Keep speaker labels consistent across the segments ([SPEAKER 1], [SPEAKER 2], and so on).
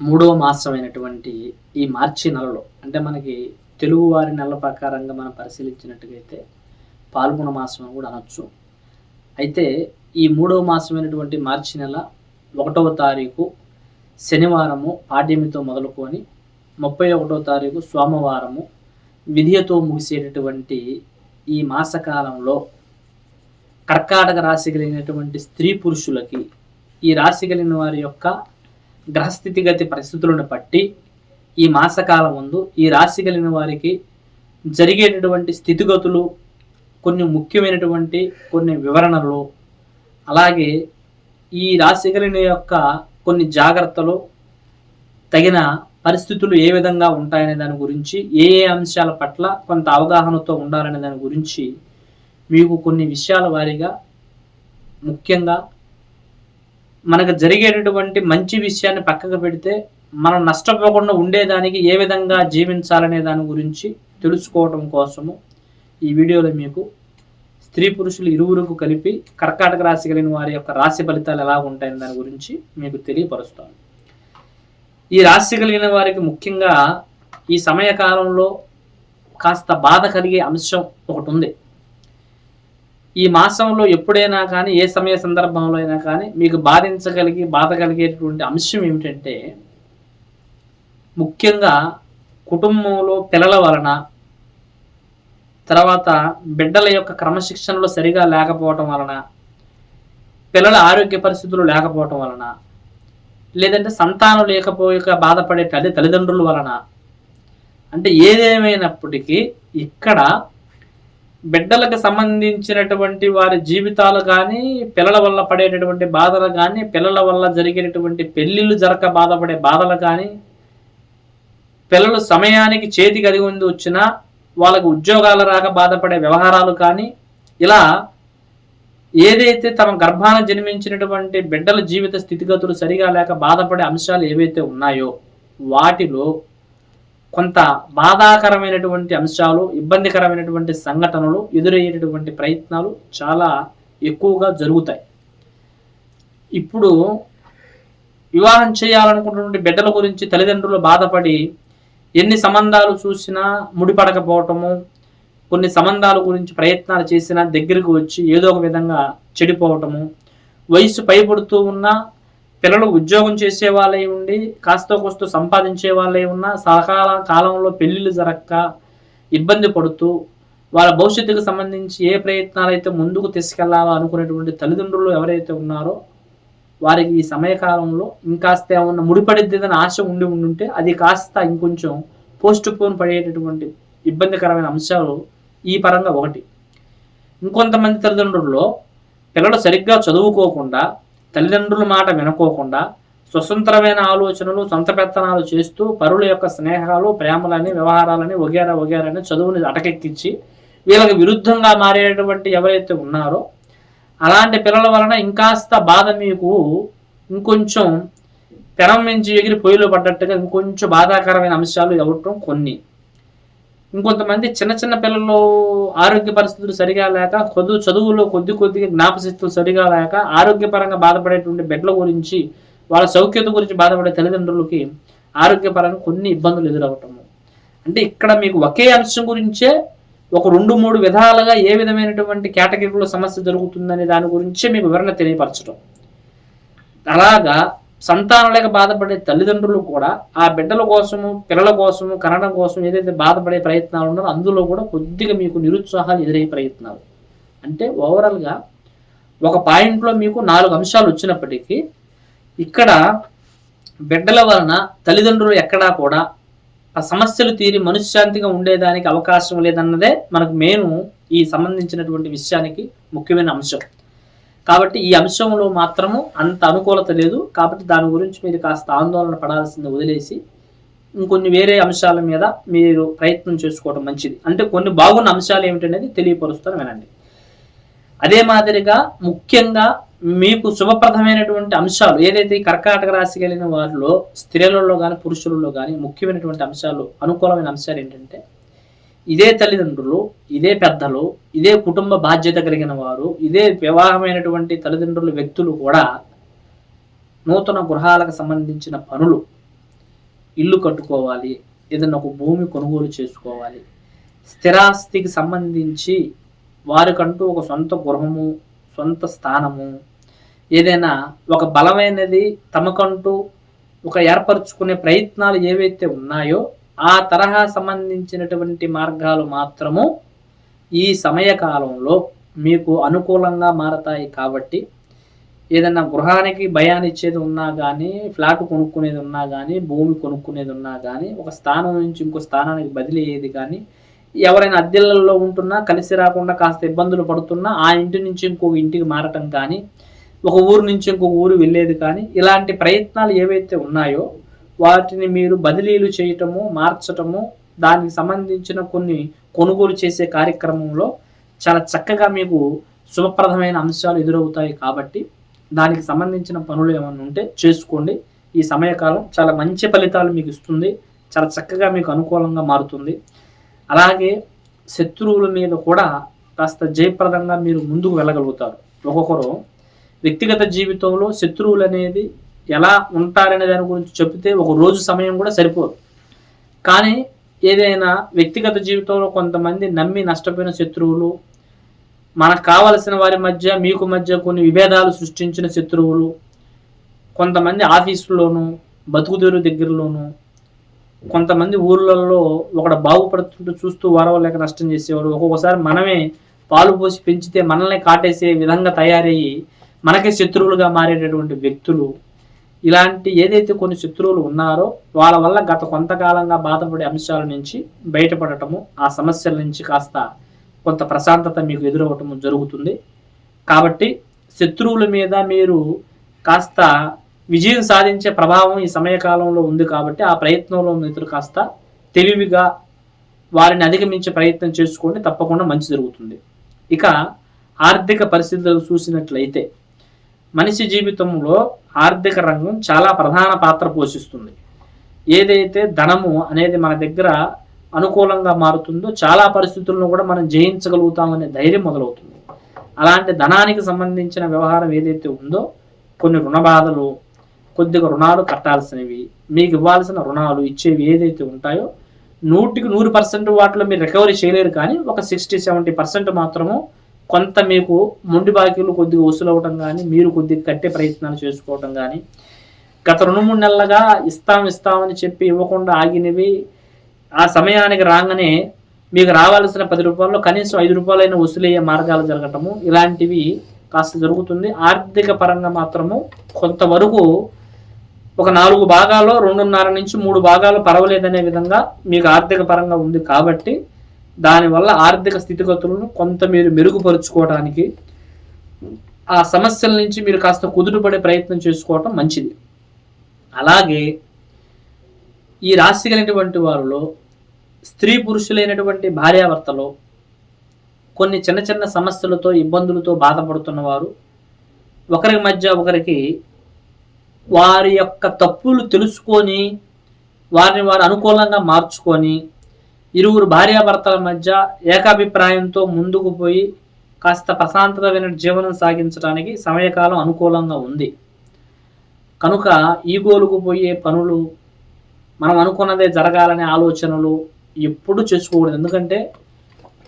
[SPEAKER 1] మూడవ మాసమైనటువంటి ఈ మార్చి నెలలో అంటే మనకి తెలుగువారి నెల ప్రకారంగా మనం పరిశీలించినట్టుగైతే పాల్గొన మాసం అని కూడా అనొచ్చు. అయితే ఈ మూడవ మాసమైనటువంటి మార్చి నెల ఒకటవ తారీఖు శనివారము పాడ్యమితో మొదలుకొని ముప్పై ఒకటో తారీఖు సోమవారము విధియతో ముగిసేటటువంటి ఈ మాసకాలంలో కర్కాటక రాశి కలిగినటువంటి స్త్రీ పురుషులకి ఈ రాశి కలిగిన వారి యొక్క గ్రహస్థితిగతి పరిస్థితులను బట్టి ఈ మాసకాలం ముందు ఈ రాశి కలిగిన వారికి జరిగేటటువంటి స్థితిగతులు కొన్ని ముఖ్యమైనటువంటి కొన్ని వివరణలు అలాగే ఈ రాశి కలిగిన యొక్క కొన్ని జాగ్రత్తలు తగిన పరిస్థితులు ఏ విధంగా ఉంటాయనే దాని గురించి ఏ ఏ అంశాల పట్ల కొంత అవగాహనతో ఉండాలనే దాని గురించి మీకు కొన్ని విషయాల వారీగా ముఖ్యంగా మనకు జరిగేటటువంటి మంచి విషయాన్ని పక్కకు పెడితే మనం నష్టపోకుండా ఉండేదానికి ఏ విధంగా జీవించాలనే దాని గురించి తెలుసుకోవడం కోసము ఈ వీడియోలో మీకు స్త్రీ పురుషులు ఇరువురుకు కలిపి కర్కాటక రాశి కలిగిన వారి యొక్క రాశి ఫలితాలు ఎలా ఉంటాయని దాని గురించి మీకు తెలియపరుస్తాను. ఈ రాశి కలిగిన వారికి ముఖ్యంగా ఈ సమయకాలంలో కాస్త బాధ కలిగే అంశం ఒకటి ఉంది. ఈ మాసంలో ఎప్పుడైనా కానీ ఏ సమయ సందర్భంలో అయినా కానీ మీకు బాధించగలిగి బాధ కలిగేటటువంటి అంశం ఏమిటంటే ముఖ్యంగా కుటుంబంలో పిల్లల వలన తర్వాత బిడ్డల యొక్క క్రమశిక్షణలో సరిగా లేకపోవటం వలన పిల్లల ఆరోగ్య పరిస్థితులు లేకపోవటం వలన లేదంటే సంతానం లేకపోయాక బాధపడే తల్లి తల్లిదండ్రుల వలన అంటే ఏదేమైనప్పటికీ ఇక్కడ బిడ్డలకు సంబంధించినటువంటి వారి జీవితాలు కానీ పిల్లల వల్ల పడేటటువంటి బాధలు కానీ పిల్లల వల్ల జరిగేటటువంటి పెళ్ళిళ్ళు జరక బాధపడే బాధలు కానీ పిల్లలు సమయానికి చేతి కలిగి ఉంది వచ్చినా వాళ్ళకు ఉద్యోగాలు రాక బాధపడే వ్యవహారాలు కానీ ఇలా ఏదైతే తమ గర్భాన జన్మించినటువంటి బిడ్డల జీవిత స్థితిగతులు సరిగా లేక బాధపడే అంశాలు ఏవైతే ఉన్నాయో వాటిలో కొంత బాధాకరమైనటువంటి అంశాలు ఇబ్బందికరమైనటువంటి సంఘటనలు ఎదురయ్యేటటువంటి ప్రయత్నాలు చాలా ఎక్కువగా జరుగుతాయి. ఇప్పుడు వివాహం చేయాలనుకున్నటువంటి బిడ్డల గురించి తల్లిదండ్రులు బాధపడి ఎన్ని సంబంధాలు చూసినా ముడిపడకపోవటము కొన్ని సంబంధాల గురించి ప్రయత్నాలు చేసినా దగ్గరికి వచ్చి ఏదో ఒక విధంగా చెడిపోవటము వయసు పైబడుతూ ఉన్నా పిల్లలు ఉద్యోగం చేసే వాళ్ళై ఉండి కాస్త కోస్త సంపాదించే వాళ్ళై ఉన్నా సకాల కాలంలో పెళ్ళిళ్ళు జరక్క ఇబ్బంది పడుతూ వాళ్ళ భవిష్యత్తుకు సంబంధించి ఏ ప్రయత్నాలు అయితే ముందుకు తీసుకెళ్ళాలో అనుకునేటువంటి తల్లిదండ్రులు ఎవరైతే ఉన్నారో వారికి ఈ సమయకాలంలో ఇంకాస్త ఏమన్నా ముడిపడిద్దని ఆశ ఉండి ఉండుంటే అది కాస్త ఇంకొంచెం పోస్ట్ పోన్ పడేటటువంటి ఇబ్బందికరమైన అంశాలు ఈ పరంగా ఒకటి. ఇంకొంతమంది తల్లిదండ్రుల్లో పిల్లలు సరిగ్గా చదువుకోకుండా తల్లిదండ్రుల మాట వినుకోకుండా స్వతంత్రమైన ఆలోచనలు సొంత పెత్తనాలు చేస్తూ పరుల యొక్క స్నేహాలు ప్రేమలని వ్యవహారాలని వగేరా వగేరని చదువుని అటకెక్కించి వీళ్ళకి విరుద్ధంగా మారేటువంటి ఎవరైతే ఉన్నారో అలాంటి పిల్లల వలన ఇంకాస్త బాధ మీకు ఇంకొంచెం పెనం నుంచి ఎగిరి పొయ్యిలో పడ్డట్టుగా ఇంకొంచెం బాధాకరమైన అంశాలు ఇవ్వటం కొన్ని. ఇంకొంతమంది చిన్న చిన్న పిల్లలు ఆరోగ్య పరిస్థితులు సరిగా లేక కొద్ది చదువులో కొద్ది కొద్దిగా జ్ఞాపశక్తులు సరిగా లేక ఆరోగ్యపరంగా బాధపడేటువంటి బిడ్డల గురించి వాళ్ళ సౌఖ్యత గురించి బాధపడే తల్లిదండ్రులకి ఆరోగ్యపరంగా కొన్ని ఇబ్బందులు ఎదురవటము. అంటే ఇక్కడ మీకు ఒకే అంశం గురించే ఒక రెండు మూడు విధాలుగా ఏ విధమైనటువంటి కేటగిరీలో సమస్య జరుగుతుందనే దాని గురించే మీకు వివరణ తెలియపరచడం అలాగా సంతానం లేక బాధపడే తల్లిదండ్రులు కూడా ఆ బిడ్డల కోసము పిల్లల కోసము కనడం కోసం ఏదైతే బాధపడే ప్రయత్నాలు ఉన్నారో అందులో కూడా కొద్దిగా మీకు నిరుత్సాహాలు ఎదురయ్యే ప్రయత్నాలు. అంటే ఓవరాల్గా ఒక పాయింట్లో మీకు నాలుగు అంశాలు వచ్చినప్పటికీ ఇక్కడ బిడ్డల వలన తల్లిదండ్రులు ఎక్కడా కూడా ఆ సమస్యలు తీరి మనశ్శాంతిగా ఉండేదానికి అవకాశం లేదన్నదే మనకు మెయిన్ ఈ సంబంధించినటువంటి విషయానికి ముఖ్యమైన అంశం. కాబట్టి ఈ అంశంలో మాత్రము అంత అనుకూలత లేదు. కాబట్టి దాని గురించి మీరు కాస్త ఆందోళన పడాల్సింది వదిలేసి ఇంకొన్ని వేరే అంశాల మీద మీరు ప్రయత్నం చేసుకోవడం మంచిది. అంటే కొన్ని బాగున్న అంశాలు ఏమిటనేది తెలియపరుస్తాను వినండి. అదే మాదిరిగా ముఖ్యంగా మీకు శుభప్రదమైనటువంటి అంశాలు ఏదైతే కర్కాటక రాశి కలిగిన వారిలో స్త్రీలలో కానీ పురుషులలో కానీ ముఖ్యమైనటువంటి అంశాలు అనుకూలమైన అంశాలు ఏంటంటే ఇదే తల్లిదండ్రులు ఇదే పెద్దలు ఇదే కుటుంబ బాధ్యత కలిగిన వారు ఇదే వివాహమైనటువంటి తల్లిదండ్రుల వ్యక్తులు కూడా నూతన గృహాలకు సంబంధించిన పనులు ఇల్లు కట్టుకోవాలి ఏదైనా ఒక భూమి కొనుగోలు చేసుకోవాలి. స్థిరాస్తికి సంబంధించి వారికంటూ ఒక సొంత గృహము సొంత స్థానము ఏదైనా ఒక బలమైనది తమకంటూ ఒక ఏర్పరచుకునే ప్రయత్నాలు ఏవైతే ఉన్నాయో ఆ తరహా సంబంధించినటువంటి మార్గాలు మాత్రము ఈ సమయకాలంలో మీకు అనుకూలంగా మారతాయి కాబట్టి ఏదైనా గృహానికి భయాన్ని ఇచ్చేది ఉన్నా కానీ ఫ్లాట్ కొనుక్కునేది ఉన్నా కానీ భూమి కొనుక్కునేది ఉన్నా కానీ ఒక స్థానం నుంచి ఇంకో స్థానానికి బదిలీ అయ్యేది కానీ ఎవరైనా అద్దెలలో ఉంటున్నా కలిసి రాకుండా కాస్త ఇబ్బందులు పడుతున్నా ఆ ఇంటి నుంచి ఇంకొక ఇంటికి మారటం కానీ ఒక ఊరు నుంచి ఇంకొక ఊరు వెళ్ళేది కానీ ఇలాంటి ప్రయత్నాలు ఏవైతే ఉన్నాయో వాటిని మీరు బదిలీలు చేయటము మార్చటము దానికి సంబంధించిన కొన్ని కొనుగోలు చేసే కార్యక్రమంలో చాలా చక్కగా మీకు శుభప్రదమైన అంశాలు ఎదురవుతాయి కాబట్టి దానికి సంబంధించిన పనులు ఏమైనా ఉంటే చేసుకోండి. ఈ సమయకాలం చాలా మంచి ఫలితాలు మీకు ఇస్తుంది. చాలా చక్కగా మీకు అనుకూలంగా మారుతుంది. అలాగే శత్రువుల మీద కూడా కాస్త జయప్రదంగా మీరు ముందుకు వెళ్ళగలుగుతారు. ఒక్కొక్కరు వ్యక్తిగత జీవితంలో శత్రువులు అనేది ఎలా ఉంటారనే దాని గురించి చెప్తే ఒక రోజు సమయం కూడా సరిపోదు. కానీ ఏదైనా వ్యక్తిగత జీవితంలో కొంతమంది నమ్మి నష్టపోయిన శత్రువులు మనకు కావలసిన వారి మధ్య మీకు మధ్య కొన్ని విభేదాలు సృష్టించిన శత్రువులు కొంతమంది ఆఫీసులోను బతుకుదేరు దగ్గరలోనూ కొంతమంది ఊర్లలో ఒకడు బాగుపడుతుంటూ చూస్తూ వారవలేక నష్టం చేసేవాడు. ఒక్కొక్కసారి మనమే పాలు పోసి పెంచితే మనల్ని కాటేసే విధంగా తయారయ్యి మనకే శత్రువులుగా మారేటటువంటి వ్యక్తులు ఇలాంటి ఏదైతే కొన్ని శత్రువులు ఉన్నారో వాళ్ళ వల్ల గత కొంతకాలంగా బాధపడే అంశాల నుంచి బయటపడటము ఆ సమస్యల నుంచి కాస్త కొంత ప్రశాంతత మీకు ఎదురవ్వటము జరుగుతుంది. కాబట్టి శత్రువుల మీద మీరు కాస్త విజయం సాధించే ప్రభావం ఈ సమయకాలంలో ఉంది కాబట్టి ఆ ప్రయత్నంలో మీరు కాస్త తెలివిగా వారిని అధిగమించే ప్రయత్నం చేసుకోండి. తప్పకుండా మంచి జరుగుతుంది. ఇక ఆర్థిక పరిస్థితులు చూసినట్లయితే మనిషి జీవితంలో ఆర్థిక రంగం చాలా ప్రధాన పాత్ర పోషిస్తుంది. ఏదైతే ధనము అనేది మన దగ్గర అనుకూలంగా మారుతుందో చాలా పరిస్థితులను కూడా మనం జయించగలుగుతామనే ధైర్యం మొదలవుతుంది. అలాంటి ధనానికి సంబంధించిన వ్యవహారం ఏదైతే ఉందో కొన్ని రుణ బాధలు కొద్దిగా రుణాలు కట్టాల్సినవి మీకు ఇవ్వాల్సిన రుణాలు ఇచ్చేవి ఏదైతే ఉంటాయో నూటికి నూరు పర్సెంట్ వాటిలో మీరు రికవరీ చేయలేరు కానీ ఒక సిక్స్టీ సెవెంటీ పర్సెంట్ మాత్రము కొంత మీకు మొండి బాకీలు కొద్దిగా వసూలు అవ్వటం కానీ మీరు కొద్దిగా కట్టే ప్రయత్నాలు చేసుకోవటం కానీ గత రెండు మూడు నెలలుగా ఇస్తాం ఇస్తామని చెప్పి ఇవ్వకుండా ఆగినవి ఆ సమయానికి రాగానే మీకు రావాల్సిన పది రూపాయల్లో కనీసం ఐదు రూపాయలైన వసూలయ్యే మార్గాలు జరగటము ఇలాంటివి కాస్త జరుగుతుంది. ఆర్థిక పరంగా మాత్రము కొంతవరకు ఒక నాలుగు భాగాల్లో రెండున్నర నుంచి మూడు భాగాలు పర్వాలేదనే విధంగా మీకు ఆర్థిక పరంగా ఉంది కాబట్టి దానివల్ల ఆర్థిక స్థితిగతులను కొంత మీరు మెరుగుపరుచుకోవడానికి ఆ సమస్యల నుంచి మీరు కాస్త కుదుటపడే ప్రయత్నం చేసుకోవటం మంచిది. అలాగే ఈ రాశి కలిగినటువంటి వారిలో స్త్రీ పురుషులైనటువంటి భార్యాభర్తలో కొన్ని చిన్న చిన్న సమస్యలతో ఇబ్బందులతో బాధపడుతున్న వారు ఒకరి మధ్య ఒకరికి వారి యొక్క తప్పులు తెలుసుకొని వారిని వారు అనుకూలంగా మార్చుకొని ఇరువురు భార్యాభర్తల మధ్య ఏకాభిప్రాయంతో ముందుకు పోయి కాస్త ప్రశాంతమైన జీవనం సాగించడానికి సమయకాలం అనుకూలంగా ఉంది. కనుక ఈగోలుకు పోయే పనులు మనం అనుకున్నదే జరగాలనే ఆలోచనలు ఎప్పుడు చేసుకోకూడదు. ఎందుకంటే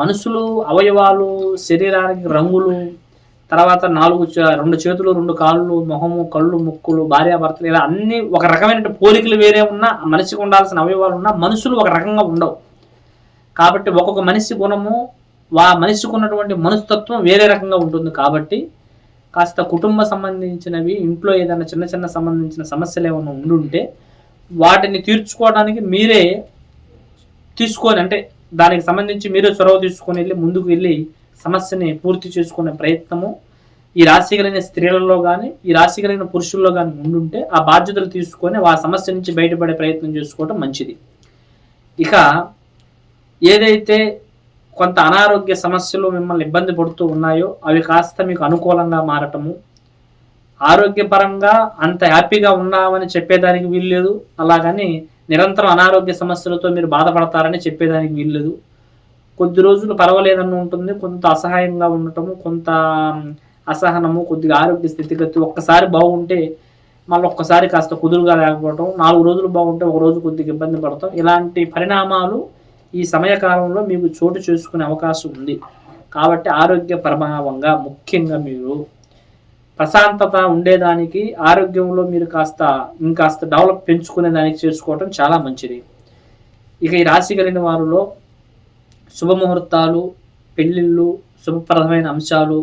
[SPEAKER 1] మనుషులు అవయవాలు శరీరానికి రంగులు తర్వాత నాలుగు రెండు చేతులు రెండు కాళ్ళు మొహము కళ్ళు ముక్కులు భార్యాభర్తలు ఇలా అన్ని ఒక రకమైన పోలికలు వేరే ఉన్నా మనిషికి ఉండాల్సిన అవయవాలు ఉన్నా మనుషులు ఒక రకంగా ఉండవు. కాబట్టి ఒక్కొక్క మనిషి గుణము వా మనిషికి ఉన్నటువంటి మనస్తత్వం వేరే రకంగా ఉంటుంది కాబట్టి కాస్త కుటుంబ సంబంధించినవి ఇంట్లో ఏదైనా చిన్న చిన్న సంబంధించిన సమస్యలు ఏమైనా ఉండుంటే వాటిని తీర్చుకోవడానికి మీరే తీసుకొని అంటే దానికి సంబంధించి మీరే చొరవ తీసుకొని వెళ్ళి ముందుకు వెళ్ళి సమస్యని పూర్తి చేసుకునే ప్రయత్నము. ఈ రాశి కలిగిన స్త్రీలలో కానీ ఈ రాశి కలిగిన పురుషుల్లో కానీ ఉండుంటే ఆ బాధ్యతలు తీసుకొని ఆ సమస్య నుంచి బయటపడే ప్రయత్నం చేసుకోవటం మంచిది. ఇక ఏదైతే కొంత అనారోగ్య సమస్యలు మిమ్మల్ని ఇబ్బంది పడుతూ ఉన్నాయో అవి కాస్త మీకు అనుకూలంగా మారటము ఆరోగ్యపరంగా అంత హ్యాపీగా ఉన్నామని చెప్పేదానికి వీల్లేదు. అలాగని నిరంతరం అనారోగ్య సమస్యలతో మీరు బాధపడతారని చెప్పేదానికి వీల్లేదు. కొద్ది రోజులు పర్వాలేదని ఉంటుంది. కొంత అసహాయంగా ఉండటము కొంత అసహనము కొద్దిగా ఆరోగ్య స్థితిగతి ఒక్కసారి బాగుంటే మళ్ళీ ఒక్కసారి కాస్త కుదురుగా లేకపోవటం నాలుగు రోజులు బాగుంటే ఒక రోజు కొద్దిగా ఇబ్బంది పడతాం. ఇలాంటి పరిణామాలు ఈ సమయకాలంలో మీకు చోటు చేసుకునే అవకాశం ఉంది. కాబట్టి ఆరోగ్య ప్రభావంగా ముఖ్యంగా మీరు ప్రశాంతత ఉండేదానికి ఆరోగ్యంలో మీరు కాస్త ఇంకాస్త డెవలప్ పెంచుకునే దానికి చేసుకోవటం చాలా మంచిది. ఇక ఈ రాశి కలిగిన వారిలో శుభముహూర్తాలు పెళ్ళిళ్ళు శుభప్రదమైన అంశాలు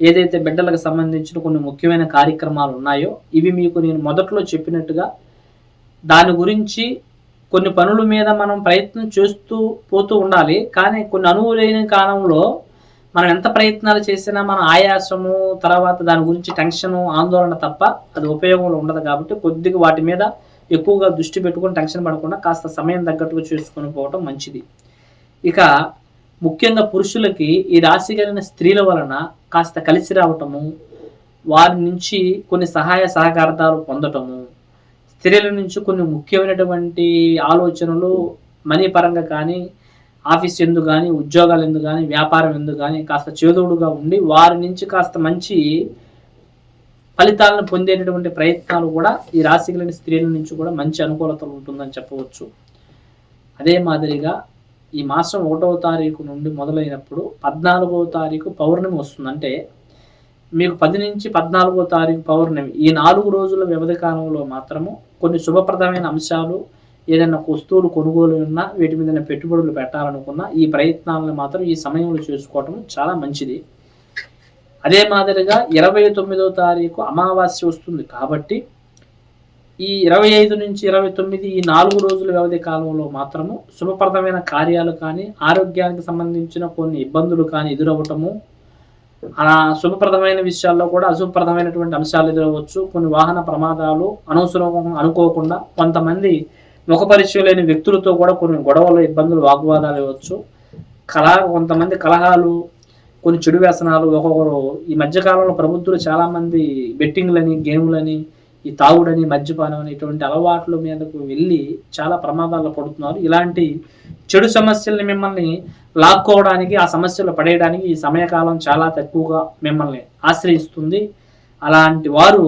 [SPEAKER 1] ఏదైతే బిడ్డలకు సంబంధించిన కొన్ని ముఖ్యమైన కార్యక్రమాలు ఉన్నాయో ఇవి మీకు నేను మొదట్లో చెప్పినట్టుగా దాని గురించి కొన్ని పనుల మీద మనం ప్రయత్నం చేస్తూ పోతూ ఉండాలి. కానీ కొన్ని అనువులైన కాలంలో మనం ఎంత ప్రయత్నాలు చేసినా మన ఆయాసము తర్వాత దాని గురించి టెన్షన్ ఆందోళన తప్ప అది ఉపయోగంలో ఉండదు కాబట్టి కొద్దిగా వాటి మీద ఎక్కువగా దృష్టి పెట్టుకొని టెన్షన్ పడకుండా కాస్త సమయం తగ్గట్టుగా చేసుకొని పోవటం మంచిది. ఇక ముఖ్యంగా పురుషులకి ఈ రాశి కలిగిన స్త్రీల వలన కాస్త కలిసి రావటము వారి నుంచి కొన్ని సహాయ సహకారాలు పొందటము స్త్రీల నుంచి కొన్ని ముఖ్యమైనటువంటి ఆలోచనలు మనీ పరంగా కానీ ఆఫీస్ ఎందు కానీ ఉద్యోగాలు ఎందుకు కానీ వ్యాపారం ఎందుకు కానీ కాస్త చేదోడుగా ఉండి వారి నుంచి కాస్త మంచి ఫలితాలను పొందేటటువంటి ప్రయత్నాలు కూడా ఈ రాశి కలిగిన స్త్రీల నుంచి కూడా మంచి అనుకూలతలు ఉంటుందని చెప్పవచ్చు. అదే మాదిరిగా ఈ మాసం ఒకటవ తారీఖు నుండి మొదలైనప్పుడు పద్నాలుగవ తారీఖు పౌర్ణమి వస్తుంది. అంటే మీకు పది నుంచి పద్నాలుగో తారీఖు పౌర్ణమి. ఈ నాలుగు రోజుల వ్యవధి కాలంలో మాత్రము కొన్ని శుభప్రదమైన అంశాలు ఏదైనా వస్తువులు కొనుగోలు ఉన్నా వీటి మీద పెట్టుబడులు పెట్టాలనుకున్నా ఈ ప్రయత్నాలను మాత్రం ఈ సమయంలో చేసుకోవటం చాలా మంచిది. అదే మాదిరిగా ఇరవై తొమ్మిదో తారీఖు అమావాస్య వస్తుంది కాబట్టి ఈ ఇరవై ఐదు నుంచి ఇరవై తొమ్మిది ఈ నాలుగు రోజుల వ్యవధి కాలంలో మాత్రము శుభప్రదమైన కార్యాలు కానీ ఆరోగ్యానికి సంబంధించిన కొన్ని ఇబ్బందులు కానీ ఎదురవ్వటము శుభప్రదమైన విషయాల్లో కూడా అశుభప్రదమైనటువంటి అంశాలు ఎదురవచ్చు. కొన్ని వాహన ప్రమాదాలు అనవసరం అనుకోకుండా కొంతమంది ముఖ పరిచయం లేని వ్యక్తులతో కూడా కొన్ని గొడవలు ఇబ్బందులు వాగ్వాదాలు ఇవ్వచ్చు. కలహ కొంతమంది కలహాలు కొన్ని చెడు వ్యసనాలు ఒక్కొక్కరు ఈ మధ్యకాలంలో ప్రభుత్వాలు చాలామంది బెట్టింగ్లని గేమ్లని ఈ తాగుడని మద్యపానం అని ఇటువంటి అలవాట్ల మీదకు వెళ్ళి చాలా ప్రమాదాలు పడుతున్నారు. ఇలాంటి చెడు సమస్యల్ని మిమ్మల్ని లాక్కోవడానికి ఆ సమస్యలు పడేయడానికి ఈ సమయకాలం చాలా తక్కువగా మిమ్మల్ని ఆశ్రయిస్తుంది. అలాంటి వారు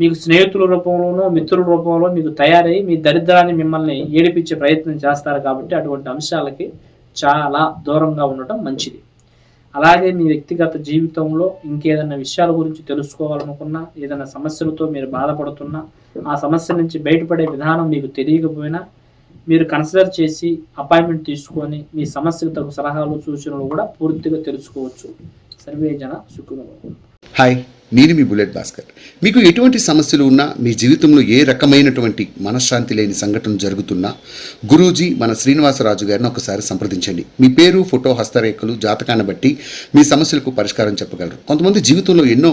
[SPEAKER 1] మీకు స్నేహితుల రూపంలోనో మిత్రుల రూపంలో మీకు తయారై మీ దరిద్రాన్ని మిమ్మల్ని ఏడిపించే ప్రయత్నం చేస్తారు కాబట్టి అటువంటి అంశాలకి చాలా దూరంగా ఉండటం మంచిది. అలాగే మీ వ్యక్తిగత జీవితంలో ఇంకేదైనా విషయాల గురించి తెలుసుకోవాలనుకున్నా ఏదైనా సమస్యలతో మీరు బాధపడుతున్నా ఆ సమస్య నుంచి బయటపడే విధానం మీకు తెలియకపోయినా మీరు కన్సిడర్ చేసి అపాయింట్మెంట్ తీసుకొని మీ సమస్యకు తగు సలహాలు సూచనలు కూడా పూర్తిగా తెలుసుకోవచ్చు. సర్వే జన
[SPEAKER 2] హాయ్ నేను మీ బుల్లెట్ భాస్కర్. మీకు ఎటువంటి సమస్యలు ఉన్నా మీ జీవితంలో ఏ రకమైనటువంటి మనశ్శాంతి లేని సంఘటన జరుగుతున్నా గురూజీ మన శ్రీనివాసరాజు గారిని ఒకసారి సంప్రదించండి. మీ పేరు ఫోటో హస్తరేఖలు జాతకాన్ని బట్టి మీ సమస్యలకు పరిష్కారం చెప్పగలరు. కొంతమంది జీవితంలో ఎన్నో